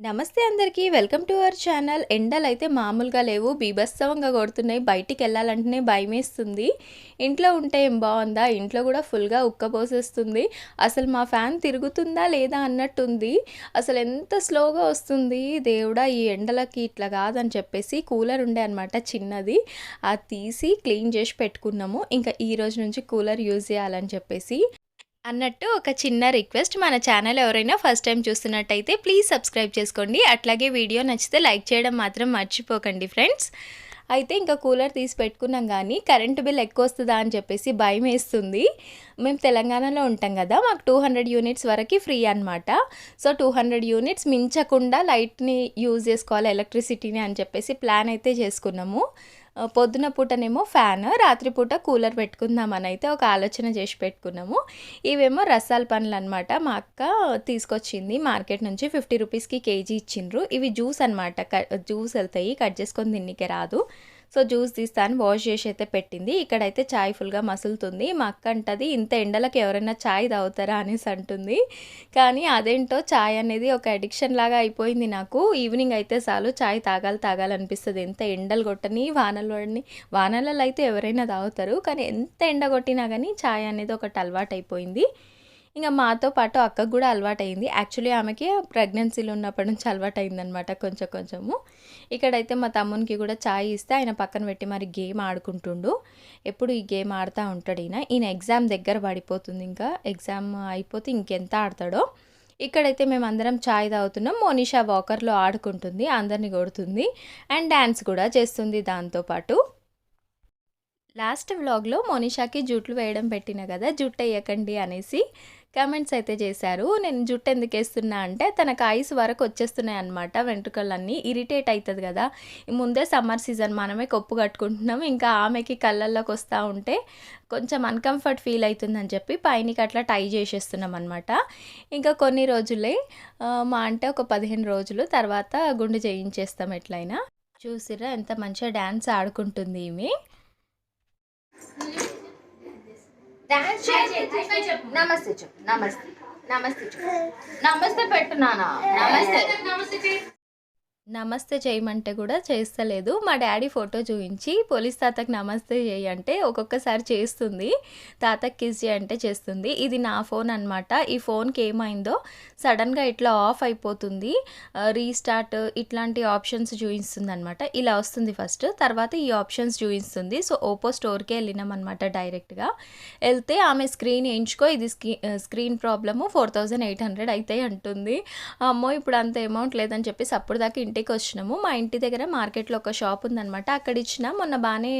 నమస్తే అందరికీ welcome to our channel. ఎండలు అయితే మామూలుగా లేవు బీభత్సవంగా కొడుతున్నాయి. బయటికి వెళ్ళాలంటేనే భయమేస్తుంది. ఇంట్లో ఉంటే ఏం బాగుందా? ఇంట్లో కూడా ఫుల్గా ఉక్కపోసేస్తుంది. అసలు మా ఫ్యాన్ తిరుగుతుందా లేదా అన్నట్టుంది. అసలు ఎంత స్లోగా వస్తుంది? దేవుడా ఈ ఎండలకి ఇట్లా కాదని చెప్పేసి కూలర్ ఉండే అనమాట చిన్నది. అది తీసి క్లీన్ చేసి పెట్టుకున్నాము. ఇంకా ఈ రోజు నుంచి కూలర్ యూజ్ చేయాలని చెప్పేసి అన్నట్టు ఒక చిన్న రిక్వెస్ట్ మన ఛానల్ ఎవరైనా ఫస్ట్ టైం చూస్తున్నట్టయితే ప్లీజ్ సబ్స్క్రైబ్ చేసుకోండి. అట్లాగే వీడియో నచ్చితే లైక్ చేయడం మాత్రం మర్చిపోకండి ఫ్రెండ్స్. అయితే ఇంకా కూలర్ తీసి పెట్టుకున్నాం కానీ కరెంటు బిల్ ఎక్కువ వస్తుందా అని చెప్పేసి భయం వేస్తుంది. మేము తెలంగాణలో ఉంటాం కదా మాకు టూ హండ్రెడ్ యూనిట్స్ వరకు ఫ్రీ అనమాట సో టూ హండ్రెడ్ యూనిట్స్ మించకుండా లైట్ని యూజ్ చేసుకోవాలి ఎలక్ట్రిసిటీని అని చెప్పేసి ప్లాన్ అయితే చేసుకున్నాము. పొద్దున పూటనేమో ఫ్యాన్ రాత్రిపూట కూలర్ పెట్టుకుందామని అయితే ఒక ఆలోచన చేసి పెట్టుకున్నాము. ఇవేమో రసాల పండ్లు అనమాట మా అక్క తీసుకొచ్చింది మార్కెట్ నుంచి ఫిఫ్టీ రూపీస్కి కేజీ ఇచ్చిండ్రు. ఇవి జ్యూస్ అనమాట జ్యూస్ వెళ్తాయి కట్ చేసుకొని తిన్నికే రాదు. సో జ్యూస్ తీస్తాను వాష్ చేసి అయితే పెట్టింది. ఇక్కడైతే ఛాయ్ ఫుల్గా మసులుతుంది. మా అక్క అంటది ఇంత ఎండలకు ఎవరైనా చాయ్ తాగుతారా? అనేసి అంటుంది. కానీ అదేంటో ఛాయ్ అనేది ఒక అడిక్షన్ లాగా అయిపోయింది నాకు. ఈవినింగ్ అయితే చాలు చాయ్ తాగాలి తాగాలనిపిస్తుంది ఎంత ఎండలు కొట్టని వానలు పడని వానలలో అయితే ఎవరైనా తాగుతారు. కానీ ఎంత ఎండ కొట్టినా కానీ ఛాయ్ అనేది ఒకటి అలవాటు అయిపోయింది ఇంకా మాతో పాటు అక్కకు కూడా అలవాటైంది. యాక్చువల్లీ ఆమెకి ప్రెగ్నెన్సీలో ఉన్నప్పటి నుంచి అలవాటు అయిందనమాట కొంచెం కొంచెము. ఇక్కడైతే మా తమ్మునికి కూడా చాయ్ ఇస్తే ఆయన పక్కన పెట్టి మరి గేమ్ ఆడుకుంటుండు. ఎప్పుడు ఈ గేమ్ ఆడుతూ ఉంటాడు ఈయన. ఈయన ఎగ్జామ్ దగ్గర పడిపోతుంది ఇంకా. ఎగ్జామ్ అయిపోతే ఇంకెంత ఆడతాడో. ఇక్కడైతే మేము అందరం చాయ్ తాగుతున్నాం. మోనిషా వాకర్లో ఆడుకుంటుంది అందరిని కొడుతుంది అండ్ డ్యాన్స్ కూడా చేస్తుంది దాంతోపాటు లాస్ట్ వ్లాగ్లో మోనిషాకి జుట్లు వేయడం పెట్టిన కదా జుట్టు వేయకండి అనేసి కామెంట్స్ అయితే చేశారు. నేను జుట్టు ఎందుకు వేస్తున్నా అంటే తనకు ఐస్ వరకు వచ్చేస్తున్నాయి అనమాట వెంట్రుకలన్నీ ఇరిటేట్ అవుతుంది కదా. ముందే సమ్మర్ సీజన్ మనమే కొప్పు కట్టుకుంటున్నాం. ఇంకా ఆమెకి కళ్ళల్లోకి వస్తూ ఉంటే కొంచెం అన్కంఫర్ట్ ఫీల్ అవుతుందని చెప్పి పైనకి అట్లా టై చేసేస్తున్నాం అనమాట ఇంకా కొన్ని రోజులే మా అంటే ఒక పదిహేను రోజులు తర్వాత గుండు చేయించేస్తాం ఎట్లయినా. చూసిరా ఎంత మంచిగా డ్యాన్స్ ఆడుకుంటుంది ఈమె. డాన్స్ నమస్తే చెప్పు. నమస్తే. నమస్తే చెప్పు. నమస్తే పెట్టు నమస్తే. నమస్తే. నమస్తే చేయమంటే కూడా చేస్తలేదు. మా డాడీ ఫోటో చూపించి పోలీస్ తాతకి నమస్తే చేయి అంటే ఒక్కొక్కసారి చేస్తుంది. తాతకి కిస్ చేయి అంటే చేస్తుంది. ఇది నా ఫోన్ అనమాట ఈ ఫోన్కి ఏమైందో సడన్గా ఇట్లా ఆఫ్ అయిపోతుంది. రీస్టార్ట్ ఇట్లాంటి ఆప్షన్స్ చూపిస్తుంది అనమాట ఇలా వస్తుంది ఫస్ట్. తర్వాత ఈ ఆప్షన్స్ చూపిస్తుంది. సో ఓపో స్టోర్కే వెళ్ళినాం అనమాట డైరెక్ట్గా. వెళ్తే ఆమె స్క్రీన్ వేయించుకో ఇది స్క్రీ screen problem four thousand eight hundred అయితే అంటుంది. అమ్మో ఇప్పుడు అంత అమౌంట్ లేదని చెప్పేసి అప్పుడు దాకా ఇంటికి వచ్చినాము. మా ఇంటి దగ్గర మార్కెట్లో ఒక షాప్ ఉందనమాట అక్కడ ఇచ్చిన మొన్న బాగానే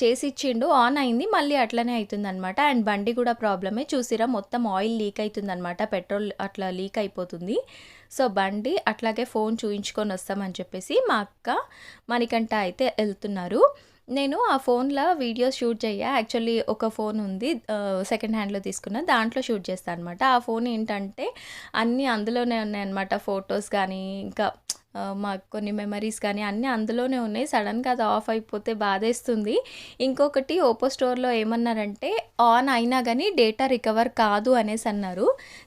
చేసి ఇచ్చిండు. ఆన్ అయింది. మళ్ళీ అట్లనే అవుతుందనమాట అండ్ బండి కూడా ప్రాబ్లమే. చూసిరా మొత్తం ఆయిల్ లీక్ అవుతుందనమాట పెట్రోల్ అట్లా లీక్ అయిపోతుంది. సో బండి అట్లాగే ఫోన్ చూయించుకొని వస్తామని చెప్పేసి మా అక్క మణికంఠ అయితే వెళ్తున్నారు. నేను ఆ ఫోన్లో వీడియోస్ షూట్ చేయ. యాక్చువల్లీ ఒక ఫోన్ ఉంది సెకండ్ హ్యాండ్లో తీసుకున్న. దాంట్లో షూట్ చేస్తాను అనమాట ఆ ఫోన్ ఏంటంటే అన్నీ అందులోనే ఉన్నాయన్నమాట. ఫొటోస్ కానీ ఇంకా మాకు మా కొన్ని మెమరీస్ కానీ అన్నీ అందులోనే ఉన్నాయి. సడన్గా అది ఆఫ్ అయిపోతే బాధేస్తుంది. ఇంకొకటి ఓపో స్టోర్లో ఏమన్నారంటే ఆన్ అయినా కానీ డేటా రికవర్ కాదు అనేసి అన్నారు.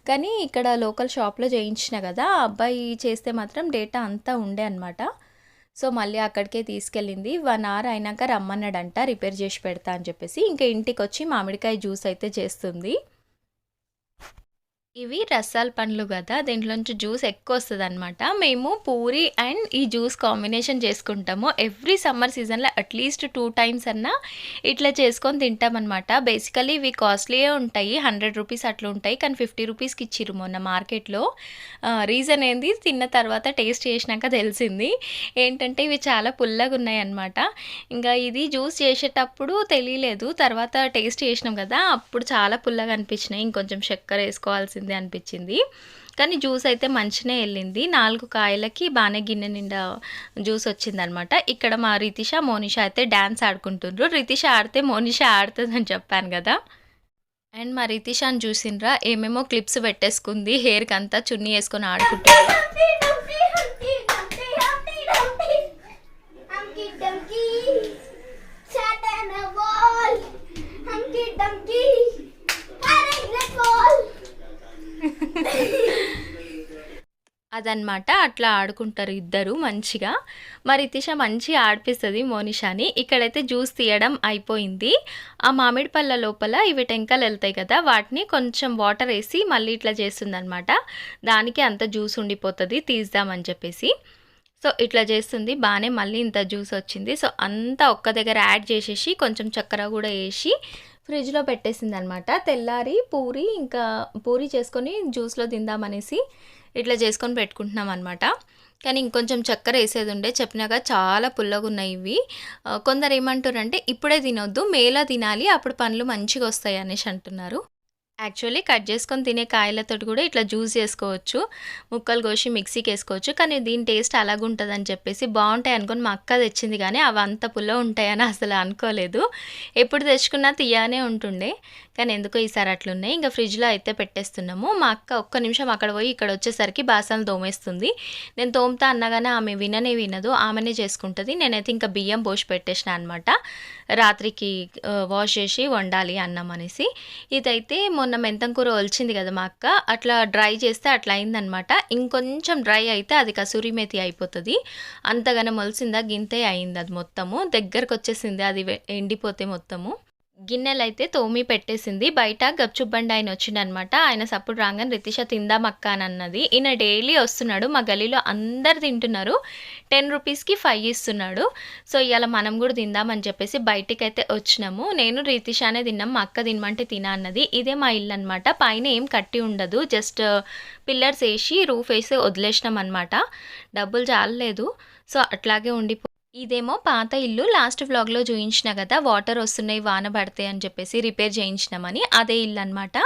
కానీ ఇక్కడ లోకల్ షాప్లో చేయించిన కదా ఆ అబ్బాయి చేస్తే మాత్రం డేటా అంతా ఉండే అనమాట సో మళ్ళీ అక్కడికే తీసుకెళ్ళింది. వన్ అవర్ అయినాక రమ్మన్నాడంట రిపేర్ చేసి పెడతా అని చెప్పేసి. ఇంకా ఇంటికి వచ్చి మామిడికాయ జ్యూస్ అయితే చేస్తుంది. ఇవి రసాల పండ్లు కదా దీంట్లోంచి జ్యూస్ ఎక్కువ వస్తుంది అనమాట మేము పూరి అండ్ ఈ జ్యూస్ కాంబినేషన్ చేసుకుంటాము. ఎవ్రీ సమ్మర్ సీజన్లో అట్లీస్ట్ టూ టైమ్స్ అన్నా ఇట్లా చేసుకొని తింటామన్నమాట. బేసికలీ ఇవి కాస్ట్లీయే ఉంటాయి హండ్రెడ్ రూపీస్ అట్లా ఉంటాయి కానీ ఫిఫ్టీ రూపీస్కి ఇచ్చిరు మొన్న మార్కెట్లో. రీజన్ ఏంది? తిన్న తర్వాత టేస్ట్ చేసినాక తెలిసింది. ఏంటంటే ఇవి చాలా పుల్లగా ఉన్నాయి అన్నమాట ఇంకా ఇది జ్యూస్ చేసేటప్పుడు తెలియలేదు. తర్వాత టేస్ట్ చేసినాం కదా అప్పుడు చాలా పుల్లగా అనిపించినాయి. ఇంకొంచెం చక్కెర వేసుకోవాల్సింది. అనిపించింది. కానీ జ్యూస్ అయితే మంచినే వెళ్ళింది. నాలుగు కాయలకి బాగానే గిన్నె నిండా జ్యూస్ వచ్చిందనమాట. ఇక్కడ మా రితిష మోనిష అయితే డ్యాన్స్ ఆడుకుంటుండ్రు. రితిష ఆడితే మోనిష ఆడుతుందని చెప్పాను కదా. అండ్ మా రితిషాని చూసినరా ఏమేమో క్లిప్స్ పెట్టేసుకుంది. హెయిర్కి అంతా చున్నీ వేసుకొని ఆడుకుంటుంది. Humpty అదనమాట అట్లా ఆడుకుంటారు ఇద్దరు మంచిగా. మరి రితిష మంచిగా ఆడిపిస్తుంది మోనిషాని. ఇక్కడైతే జ్యూస్ తీయడం అయిపోయింది. ఆ మామిడి పళ్ళ లోపల ఇవి టెంకలు వెళ్తాయి కదా వాటిని కొంచెం వాటర్ వేసి మళ్ళీ ఇట్లా చేస్తుంది దానికి అంత జ్యూస్ ఉండిపోతుంది తీద్దామని చెప్పేసి. సో ఇట్లా చేస్తుంది. బాగానే మళ్ళీ ఇంత జ్యూస్ వచ్చింది. సో అంతా ఒక్క దగ్గర యాడ్ చేసేసి కొంచెం చక్కెర కూడా వేసి ఫ్రిడ్జ్లో పెట్టేసింది అనమాట తెల్లారి పూరి ఇంకా పూరి చేసుకొని జ్యూస్లో తిందామనేసి ఇట్లా చేసుకొని పెట్టుకుంటున్నాం అనమాట కానీ ఇంకొంచెం చక్కెర వేసేది ఉండే చెప్పినాక చాలా పుల్లగా ఉన్నాయి ఇవి కొందరు ఏమంటారంటే ఇప్పుడే తినొద్దు మేలా తినాలి అప్పుడు పండ్లు మంచిగా వస్తాయి అనేసి అంటున్నారు. యాక్చువల్లీ కట్ చేసుకొని తినే కాయలతో కూడా ఇట్లా జ్యూస్ చేసుకోవచ్చు ముక్కలు కోసి మిక్సీకి వేసుకోవచ్చు. కానీ దీని టేస్ట్ అలాగుంటుంది అని చెప్పేసి బాగుంటాయి అనుకొని మా అక్క తెచ్చింది కానీ అవి అంత పుల్ల ఉంటాయని అసలు అనుకోలేదు. ఎప్పుడు తెచ్చుకున్నా తీయానే ఉంటుండే. కానీ ఎందుకో ఈసారి అట్లున్నాయి. ఇంకా ఫ్రిడ్జ్లో అయితే పెట్టేస్తున్నాము. మా అక్క ఒక్క నిమిషం అక్కడ పోయి ఇక్కడ వచ్చేసరికి బాసనలు తోమేస్తుంది. నేను తోముతా అన్నగానే ఆమె విననే వినదు. ఆమెనే చేసుకుంటుంది. నేనైతే ఇంకా బియ్యం పోసి పెట్టేసిన అనమాట రాత్రికి వాష్ చేసి వండాలి అన్నం అనేసి. ఇదైతే మొన్న మెంతం కూర ఒలిచింది కదా మా అక్క అట్లా డ్రై చేస్తే అట్లా అయిందనమాట. ఇంకొంచెం డ్రై అయితే అది కసూరి మేతి అయిపోతుంది. అంతగానం మొలిసిందా గింతే అయింది అది మొత్తము. దగ్గరకు వచ్చేసింది అది వె- ఎండిపోతే మొత్తము. గిన్నెలు అయితే తోమి పెట్టేసింది. బయట గప్చుప్ బండి ఆయన వచ్చిండనమాట. ఆయన సప్పుడు రాగానే రితిష తిందాం అక్క అని అన్నది. ఈయన డైలీ వస్తున్నాడు. మా గలీలో అందరు తింటున్నారు. టెన్ రూపీస్కి ఫైవ్ ఇస్తున్నాడు. సో ఇవాళ మనం కూడా తిందామని చెప్పేసి బయటికి అయితే వచ్చినాము. నేను రితిషానే తిన్నాం మా అక్క తినమంటే తినా అన్నది. ఇదే మా ఇల్లు అనమాట పైన ఏం కట్టి ఉండదు. జస్ట్ పిల్లర్స్ వేసి రూఫ్ వేసి వదిలేసినాం అనమాట డబ్బులు చాలలేదు. సో అట్లాగే ఉండిపో ఇదేమో పాత ఇల్లు లాస్ట్ వ్లాగ్లో చూయించిన కదా వాటర్ వస్తున్నాయి వాన పడతాయి అని చెప్పేసి రిపేర్ చేయించినామని అదే ఇల్లు అనమాట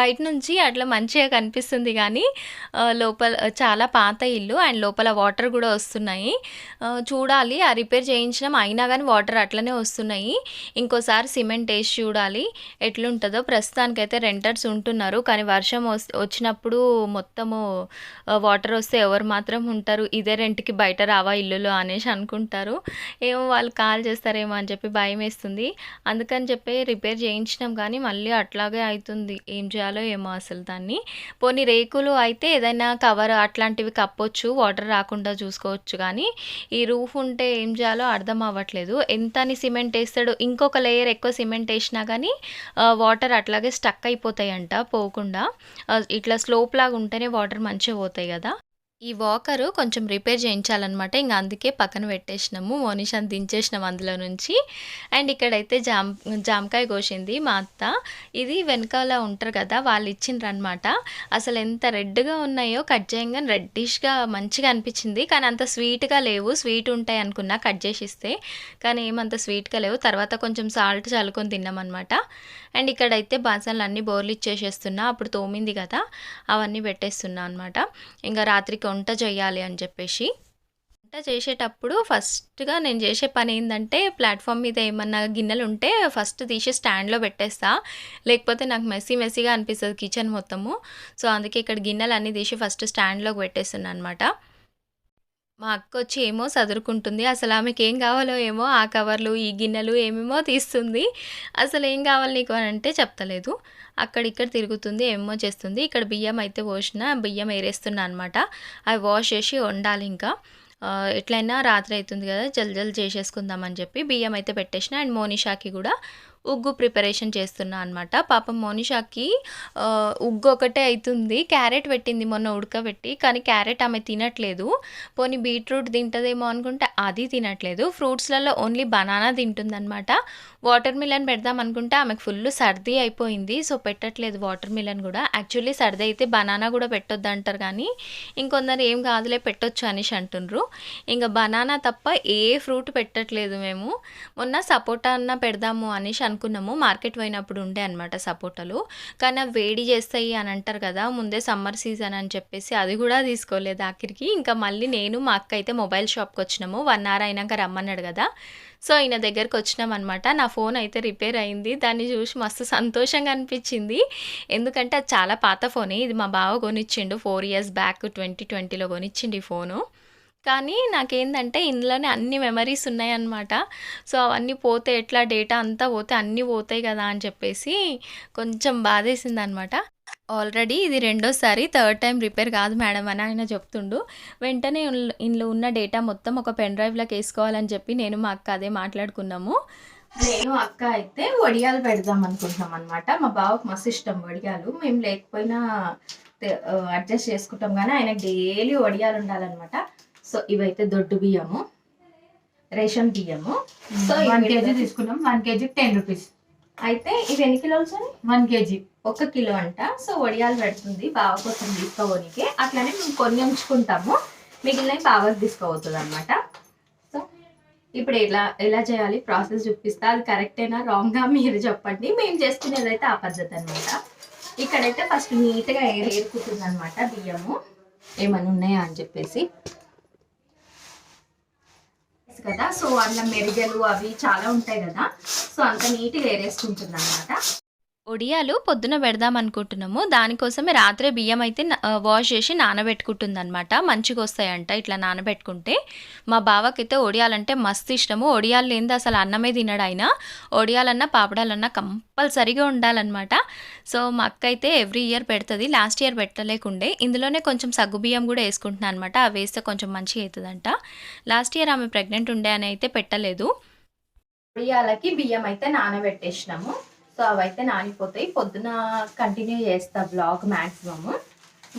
బయట నుంచి అట్లా మంచిగా కనిపిస్తుంది కానీ లోపల చాలా పాత ఇల్లు అండ్ లోపల వాటర్ కూడా వస్తున్నాయి. చూడాలి ఆ రిపేర్ చేయించినాం అయినా కానీ వాటర్ అట్లనే వస్తున్నాయి. ఇంకోసారి సిమెంట్ వేసి చూడాలి ఎట్లుంటుందో. ప్రస్తుతానికైతే రెంటర్స్ ఉంటున్నారు కానీ వర్షం వచ్చినప్పుడు మొత్తము వాటర్ వస్తే ఎవరు మాత్రం ఉంటారు. ఇదే రెంట్కి బయట రావా ఇల్లులో అనేసి అనుకుంటారు. ఏమో వాళ్ళు కాల్ చేస్తారేమో అని చెప్పి భయం వేస్తుంది అందుకని చెప్పి రిపేర్ చేయించినాం కానీ మళ్ళీ అట్లాగే అవుతుంది. ఏం చేయాలి? ఏమో అసలు దాన్ని. పోనీ రేకులు అయితే ఏదైనా కవర్ అట్లాంటివి కప్పొచ్చు వాటర్ రాకుండా చూసుకోవచ్చు కానీ ఈ రూఫ్ ఉంటే ఏం చేయాలో అర్థం అవ్వట్లేదు. ఎంత అని సిమెంట్ వేస్తాడు ఇంకొక లేయర్ ఎక్కువ సిమెంట్ వేసినా కానీ వాటర్ అట్లాగే స్టక్ అయిపోతాయంట పోకుండా. ఇట్లా స్లోప్ లాగా ఉంటేనే వాటర్ మంచిగా పోతాయి కదా. ఈ వాకరు కొంచెం రిపేర్ చేయించాలన్నమాట. ఇంకా అందుకే పక్కన పెట్టేసినాము. మోనిషాని దించేసినాం అందులో నుంచి. అండ్ ఇక్కడైతే జామ్ జామకాయ కోసింది మా అత్త. ఇది వెనకాల ఉంటారు కదా వాళ్ళు ఇచ్చిండ్రు అనమాట అసలు ఎంత రెడ్గా ఉన్నాయో కట్ చేయగానే రెడ్డిష్గా మంచిగా అనిపించింది. కానీ అంత స్వీట్గా లేవు. స్వీట్ ఉంటాయి అనుకున్నా కట్ చేసి ఇస్తే కానీ ఏమంత స్వీట్గా లేవు. తర్వాత కొంచెం సాల్ట్ చల్లుకొని తిన్నామన్నమాట. అండ్ ఇక్కడైతే బాసనలు అన్నీ బోర్లు ఇచ్చేసేస్తున్నా. అప్పుడు తోమింది కదా అవన్నీ పెట్టేస్తున్నా అనమాట ఇంకా రాత్రికి వంట చేయాలి అని చెప్పేసి. వంట చేసేటప్పుడు ఫస్ట్గా నేను చేసే పని ఏంటంటే ప్లాట్ఫామ్ మీద ఏమన్నా గిన్నెలు ఉంటే ఫస్ట్ తీసి స్టాండ్లో పెట్టేస్తా. లేకపోతే నాకు మెస్సీ మెస్సీగా అనిపిస్తుంది కిచెన్ మొత్తము. సో అందుకే ఇక్కడ గిన్నెలు అన్నీ తీసి ఫస్ట్ స్టాండ్లోకి పెట్టేస్తున్నాను అనమాట మా అక్క వచ్చి ఏమో చదురుకుంటుంది అసలు ఆమెకి ఏం కావాలో ఏమో ఆ కవర్లు ఈ గిన్నెలు ఏమేమో తీస్తుంది. అసలు ఏం కావాలి నీకు అని అంటే చెప్తలేదు. అక్కడిక్కడ తిరుగుతుంది ఏమో చేస్తుంది. ఇక్కడ బియ్యం అయితే పోసిన బియ్యం ఏరేస్తున్నా అనమాట అవి వాష్ చేసి వండాలి ఇంకా. ఎట్లయినా రాత్రి అవుతుంది కదా జల్ జల్ చేసేసుకుందామని చెప్పి బియ్యం అయితే పెట్టేసిన. అండ్ మోనిషాకి కూడా ఉగ్గు ప్రిపరేషన్ చేస్తున్నా అనమాట పాపం మోనిషాకి ఉగ్గు ఒకటే అవుతుంది క్యారెట్ పెట్టింది మొన్న ఉడకబెట్టి కానీ క్యారెట్ ఆమె తినట్లేదు. పోనీ బీట్రూట్ తింటుందేమో అనుకుంటే అది తినట్లేదు. ఫ్రూట్స్లలో ఓన్లీ బనానా తింటుందన్నమాట. వాటర్ మిలన్ పెడదాం అనుకుంటే ఆమెకు ఫుల్ సర్ది అయిపోయింది. సో పెట్టట్లేదు వాటర్ మిలన్ కూడా. యాక్చువల్లీ సర్ది అయితే బనానా కూడా పెట్టొద్దు అంటారు కానీ ఇంకొందరు ఏం కాదులే పెట్టొచ్చు అనేసి అంటుండ్రు. ఇంకా బనానా తప్ప ఏ ఫ్రూట్ పెట్టట్లేదు మేము. మొన్న సపోటా అన్న పెడదాము అనేసి అనుకున్నాము. మార్కెట్ పోయినప్పుడు ఉండే అనమాట సపోటాలు. కానీ అవి వేడి చేస్తాయి అని అంటారు కదా ముందే సమ్మర్ సీజన్ అని చెప్పేసి అది కూడా తీసుకోలేదు ఆఖరికి. ఇంకా మళ్ళీ నేను మా అక్క అయితే మొబైల్ షాప్కి వచ్చినాము. వన్ అవర్ అయినాక రమ్మన్నాడు కదా. సో ఈయన దగ్గరకు వచ్చినాం అనమాట నా ఫోన్ అయితే రిపేర్ అయింది. దాన్ని చూసి మస్తు సంతోషంగా అనిపించింది. ఎందుకంటే అది చాలా పాత ఫోనే. ఇది మా బావ కొనిచ్చిండు ఫోర్ ఇయర్స్ బ్యాక్ ట్వంటీ ట్వంటీలో కొనిచ్చిండు ఈ ఫోను. కానీ నాకేంటంటే ఇందులోనే అన్ని మెమరీస్ ఉన్నాయన్నమాట. సో అవన్నీ పోతే ఎట్లా డేటా అంతా పోతే అన్నీ పోతాయి కదా అని చెప్పేసి కొంచెం బాధేసింది అనమాట ఆల్రెడీ ఇది రెండోసారి థర్డ్ టైం రిపేర్ కాదు మేడం అని ఆయన చెప్తుండు. వెంటనే ఇందులో ఉన్న డేటా మొత్తం ఒక పెన్ డ్రైవ్లోకి వేసుకోవాలని చెప్పి నేను మా అక్క అదే మాట్లాడుకున్నాము. నేను అక్క అయితే వడియాలు పెడదాం అనుకుంటున్నాం అనమాట మా బావకు మస్తు ఇష్టం వడియాలు. మేము లేకపోయినా అడ్జస్ట్ చేసుకుంటాం. కానీ ఆయనకు డైలీ వడియాలు ఉండాలన్నమాట. సో ఇవైతే దొడ్డు బియ్యము రేషన్ బియ్యము. సో వన్ కేజీ తీసుకున్నాం. One KG ten rupees. అయితే ఇవి ఎన్ని కిలోలు సార్? One KG. ఒక కిలో అంట. సో వడియాలు పెడుతుంది బావ కోసం తీసుకోవడానికి. అట్లనే మేము కొన్ని ఉంచుకుంటాము. మిగిలినవి బావకి తీసుకోవద్దు అనమాట సో ఇప్పుడు ఎలా ఎలా చేయాలి? ప్రాసెస్ చూపిస్తా. అది కరెక్టేనా రాంగ్గా మీరు చెప్పండి. మేము చేసుకునేది అయితే ఆ పద్ధతి అనమాట ఇక్కడైతే ఫస్ట్ నీట్గా ఏర్ ఏరుకుంటుంది అనమాట బియ్యము. ఏమైనా ఉన్నాయా అని చెప్పేసి. కదా. సో అందులో మెరుగలు అవి చాలా ఉంటాయి కదా. సో అంత నీట్గా ఏరేసుకుంటుంది అనమాట ఒడియాలు పొద్దున పెడదాం అనుకుంటున్నాము. దానికోసమే రాత్రే బియ్యం అయితే వాష్ చేసి నానబెట్టుకుంటుందనమాట మంచిగా వస్తాయంట ఇట్లా నానబెట్టుకుంటే. మా బావకైతే ఒడియాలంటే మస్తు ఇష్టము. ఒడియాలు లేనిది అసలు అన్నమే తినడు ఆయన. ఒడియాలన్నా పాపడాలన్నా కంపల్సరిగా ఉండాలన్నమాట. సో మా అక్క అయితే ఎవ్రీ ఇయర్ పెడుతుంది. లాస్ట్ ఇయర్ పెట్టలేకుండే. ఇందులోనే కొంచెం సగ్గు బియ్యం కూడా వేసుకుంటున్నాను అనమాట అవి వేస్తే కొంచెం మంచిగా అవుతుందంట లాస్ట్ ఇయర్ ఆమె ప్రెగ్నెంట్ ఉండే అని అయితే పెట్టలేదు. ఒడియాలకి బియ్యం అయితే నానబెట్టేసినాము. సో అవైతే నానిపోతాయి. పొద్దున కంటిన్యూ చేస్తా బ్లాగ్ మ్యాక్సిమమ్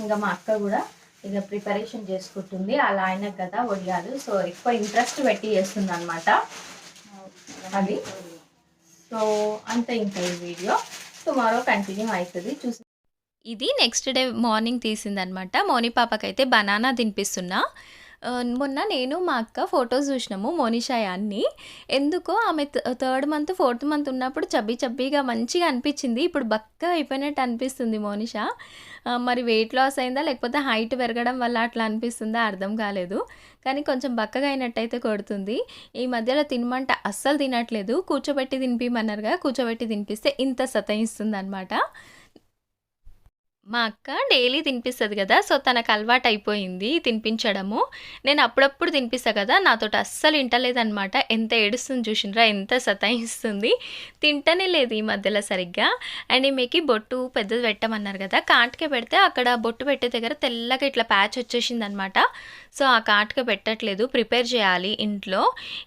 ఇంకా మా అక్క కూడా ఇక ప్రిపరేషన్ చేసుకుంటుంది. అలా అయినా కదా వడియాలు సో ఎక్కువ ఇంట్రెస్ట్ పెట్టి చేస్తుంది అనమాట అది. సో అంతే ఇంకా ఈ వీడియో టుమారో కంటిన్యూ అవుతుంది చూసి ఇది నెక్స్ట్ డే మార్నింగ్ తీసిందనమాట మోని పాపకైతే బనానా తినిపిస్తున్నా. మొన్న నేను మా అక్క ఫొటోస్ చూసినాము మోనిషాయాన్ని ఎందుకో ఆమె థర్డ్ మంత్ ఫోర్త్ మంత్ ఉన్నప్పుడు చబ్బీ చబ్బీగా మంచిగా అనిపించింది. ఇప్పుడు బక్క అయిపోయినట్టు అనిపిస్తుంది మోనిషా. మరి వెయిట్ లాస్ అయిందా లేకపోతే హైట్ పెరగడం వల్ల అట్లా అనిపిస్తుందా అర్థం కాలేదు. కానీ కొంచెం బక్కగా అయినట్టయితే కొడుతుంది. ఈ మధ్యలో తినమంట అస్సలు తినట్లేదు. కూర్చోబెట్టి తినిపిమన్నారుగా కూర్చోబెట్టి తినిపిస్తే ఇంత సతాయిస్తుంది అనమాట మా అక్క డైలీ తినిపిస్తుంది కదా సో తనకు అలవాటు అయిపోయింది తినిపించడము. నేను అప్పుడప్పుడు తినిపిస్తా కదా నాతో అస్సలు వింటలేదనమాట ఎంత ఏడుస్తుంది చూసినరా ఎంత సతాయిస్తుంది. తింటనే లేదు ఈ మధ్యలో సరిగ్గా. అండ్ ఈమెకి బొట్టు పెద్దది పెట్టమన్నారు కదా కాటుకే పెడితే అక్కడ బొట్టు పెట్టే దగ్గర తెల్లగా ఇట్లా ప్యాచ్ వచ్చేసింది అనమాట సో ఆ కాటుక పెట్టట్లేదు ప్రిపేర్ చేయాలి ఇంట్లో.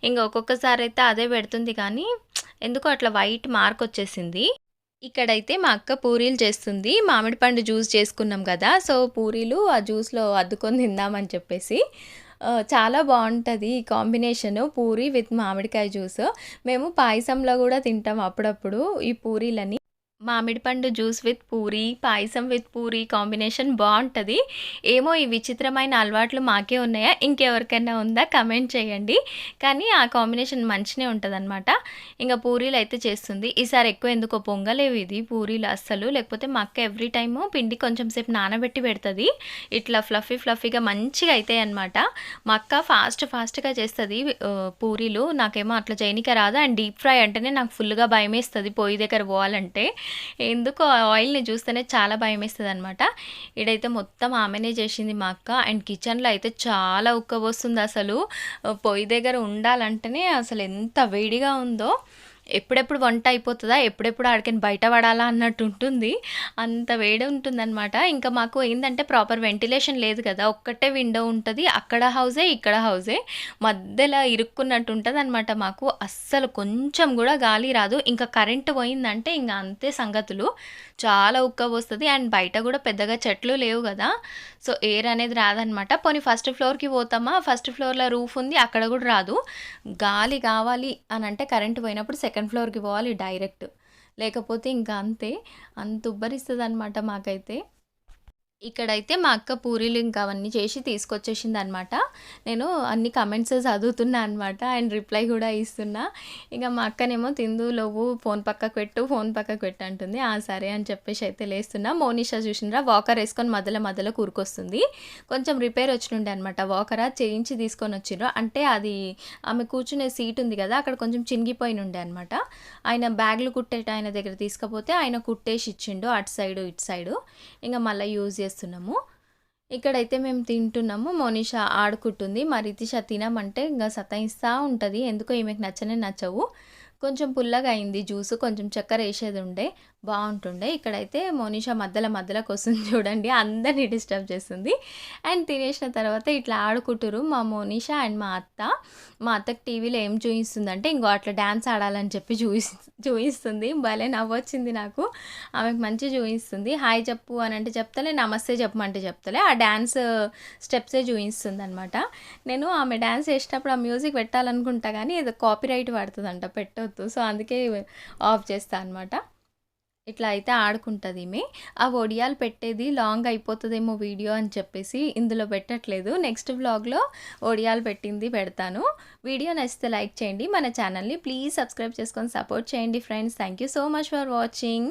ఇంకా ఒక్కొక్కసారి అయితే అదే పెడుతుంది కానీ ఎందుకో అట్లా వైట్ మార్క్ వచ్చేసింది. ఇక్కడైతే మా అక్క పూరీలు చేస్తుంది. మామిడి పండు జ్యూస్ చేసుకున్నాం కదా సో పూరీలు ఆ జ్యూస్లో అద్దుకొని తిందామని చెప్పేసి. చాలా బాగుంటుంది ఈ కాంబినేషన్ పూరి విత్ మామిడికాయ జ్యూస్. మేము పాయసంలో కూడా తింటాం అప్పుడప్పుడు ఈ పూరీలని. మామిడి పండు జ్యూస్ విత్ పూరి పాయసం విత్ పూరి కాంబినేషన్ బాగుంటుంది. ఏమో ఈ విచిత్రమైన అలవాట్లు మాకే ఉన్నాయా? ఇంకెవరికైనా ఉందా? కమెంట్ చేయండి. కానీ ఆ కాంబినేషన్ మంచిగా ఉంటుంది అనమాట ఇంకా పూరీలు అయితే చేస్తుంది. ఈసారి ఎక్కువ ఎందుకో పొంగలేవు ఇది పూరీలు అస్సలు. లేకపోతే మా అక్క ఎవ్రీ టైము పిండి కొంచెం సేపు నానబెట్టి పెడుతుంది. ఇట్లా ఫ్లఫీ ఫ్లఫీగా మంచిగా అవుతాయి అనమాట మా అక్క ఫాస్ట్ ఫాస్ట్గా చేస్తుంది పూరీలు. నాకేమో అట్లా చేయనిక రాదు. అండ్ డీప్ ఫ్రై అంటేనే నాకు ఫుల్గా భయం వేస్తుంది పొయ్యి దగ్గర పోవాలంటే. ఎందుకు ఆయిల్ని చూస్తేనే చాలా భయం వేస్తుంది అనమాట ఇడైతే మొత్తం ఆమెనే చేసింది మా అక్క. అండ్ కిచెన్లో అయితే చాలా ఉక్కబోస్తుంది అసలు. పొయ్యి దగ్గర ఉండాలంటేనే అసలు ఎంత వేడిగా ఉందో. ఎప్పుడెప్పుడు వంట అయిపోతుందా? ఎప్పుడెప్పుడు ఆడికని బయట పడాలా అన్నట్టు ఉంటుంది. అంత వేడి ఉంటుందన్నమాట. ఇంకా మాకు ఏంటంటే ప్రాపర్ వెంటిలేషన్ లేదు కదా. ఒక్కటే విండో ఉంటుంది. అక్కడ హౌజే ఇక్కడ హౌజే మధ్యలో ఇరుక్కున్నట్టు ఉంటుంది అనమాట మాకు. అస్సలు కొంచెం కూడా గాలి రాదు. ఇంకా కరెంటు పోయిందంటే ఇంకా అంతే సంగతులు. చాలా ఉక్క పోస్తుంది. అండ్ బయట కూడా పెద్దగా చెట్లు లేవు కదా. సో ఎయిర్ అనేది రాదనమాట పోనీ ఫస్ట్ ఫ్లోర్కి పోతామా? ఫస్ట్ ఫ్లోర్లో రూఫ్ ఉంది. అక్కడ కూడా రాదు. గాలి కావాలి అని అంటే కరెంట్ పోయినప్పుడు సెకండ్ ఫ్లోర్కి పోవాలి డైరెక్ట్. లేకపోతే ఇంకా అంతే. అంత ఉబ్బరిస్తుంది అనమాట మాకైతే. ఇక్కడైతే మా అక్క పూరీలు ఇంకా అవన్నీ చేసి తీసుకొచ్చేసింది అనమాట నేను అన్ని కమెంట్స్ చదువుతున్నా అనమాట అండ్ రిప్లై కూడా ఇస్తున్నా. ఇక మా అక్కనేమో తిందు లోవు ఫోన్ పక్కకు పెట్టు ఫోన్ పక్కకు పెట్టు అంటుంది. ఆ సరే అని చెప్పేసి అయితే లేస్తున్నా. మోనిషా చూసినరా వాకర్ వేసుకొని మధ్యలో మధ్యలో కూరుకొస్తుంది. కొంచెం రిపేర్ వచ్చినుండే అనమాట. వాకరా చేయించి తీసుకొని వచ్చిండ్రు అంటే అది ఆమె కూర్చునే సీట్ ఉంది కదా అక్కడ కొంచెం చినిగిపోయి ఉండే అనమాట. ఆయన బ్యాగులు కుట్టేట ఆయన దగ్గర తీసుకపోతే ఆయన కుట్టేసి ఇచ్చిండు అటు సైడు ఇటు సైడు ఇంకా మళ్ళీ యూజ్ చేస్తున్నాము. ఇక్కడైతే మేము తింటున్నాము. మోనిషా ఆడుకుంటుంది. మా రితిష తినమంటే ఇంకా సతాయిస్తూ ఉంటుంది. ఎందుకో ఈమెకు నచ్చనే నచ్చవు. కొంచెం పుల్లగా అయింది జ్యూస్. కొంచెం చక్కెర వేసేది ఉండే. బాగుంటుండే. ఇక్కడైతే మోనిషా మధ్యలో మధ్యలోకి వస్తుంది చూడండి అందరినీ డిస్టర్బ్ చేస్తుంది. అండ్ తినేసిన తర్వాత ఇట్లా ఆడుకుంటారు మా మోనిషా అండ్ మా అత్త. మా అత్తకి టీవీలో ఏం చూపిస్తుందంటే ఇంకో అట్లా డ్యాన్స్ ఆడాలని చెప్పి చూపి చూపిస్తుంది భలే నవ్వొచ్చింది నాకు. ఆమెకు మంచి చూపిస్తుంది హాయ్ చెప్పు అని అంటే చెప్తలే నమస్తే చెప్పమంటే చెప్తలే. ఆ డ్యాన్స్ స్టెప్సే చూపిస్తుంది అనమాట నేను ఆమె డ్యాన్స్ చేసేటప్పుడు ఆ మ్యూజిక్ పెట్టాలనుకుంటా కానీ ఏదో కాపీరైట్ పడుతుందంట పెట్టొద్దు. సో అందుకే ఆఫ్ చేస్తా అనమాట ఇట్లా అయితే ఆడుకుంటుంది ఈమె. ఆ ఒడియాలు పెట్టేది లాంగ్ అయిపోతుందేమో వీడియో అని చెప్పేసి ఇందులో పెట్టట్లేదు. నెక్స్ట్ వ్లాగ్లో ఒడియాలు పెట్టింది పెడతాను. వీడియో నచ్చితే లైక్ చేయండి. మన ఛానల్ని ప్లీజ్ సబ్స్క్రైబ్ చేసుకొని సపోర్ట్ చేయండి friends. Thank you so much for watching.